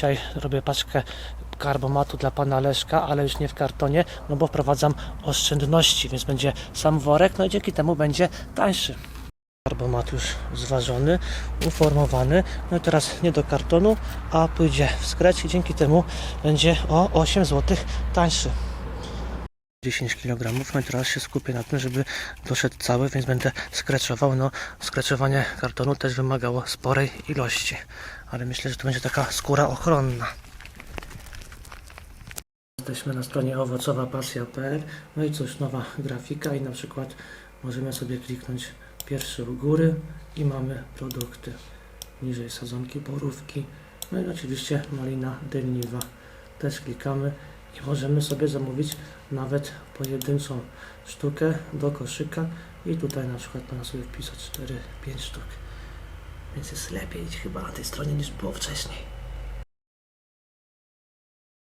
Dzisiaj robię paczkę karbomatu dla pana Leszka, ale już nie w kartonie, no bo wprowadzam oszczędności, więc będzie sam worek, no i dzięki temu będzie tańszy. Karbomat już zważony, uformowany, no i teraz nie do kartonu, a pójdzie w skreć i dzięki temu będzie o 8 zł tańszy. 10 kg, no i teraz się skupię na tym, żeby doszedł cały, więc będę skreczował. No, skreczowanie kartonu też wymagało sporej ilości, ale myślę, że to będzie taka skóra ochronna. Jesteśmy na stronie owocowapasja.pl No i cóż, nowa grafika i na przykład możemy sobie kliknąć pierwszy u góry i mamy produkty. Niżej sadzonki, borówki, no i oczywiście malina deniwa. Też klikamy i możemy sobie zamówić nawet pojedynczą sztukę do koszyka i tutaj na przykład można sobie wpisać 4-5 sztuk. Więc jest lepiej chyba na tej stronie niż było wcześniej.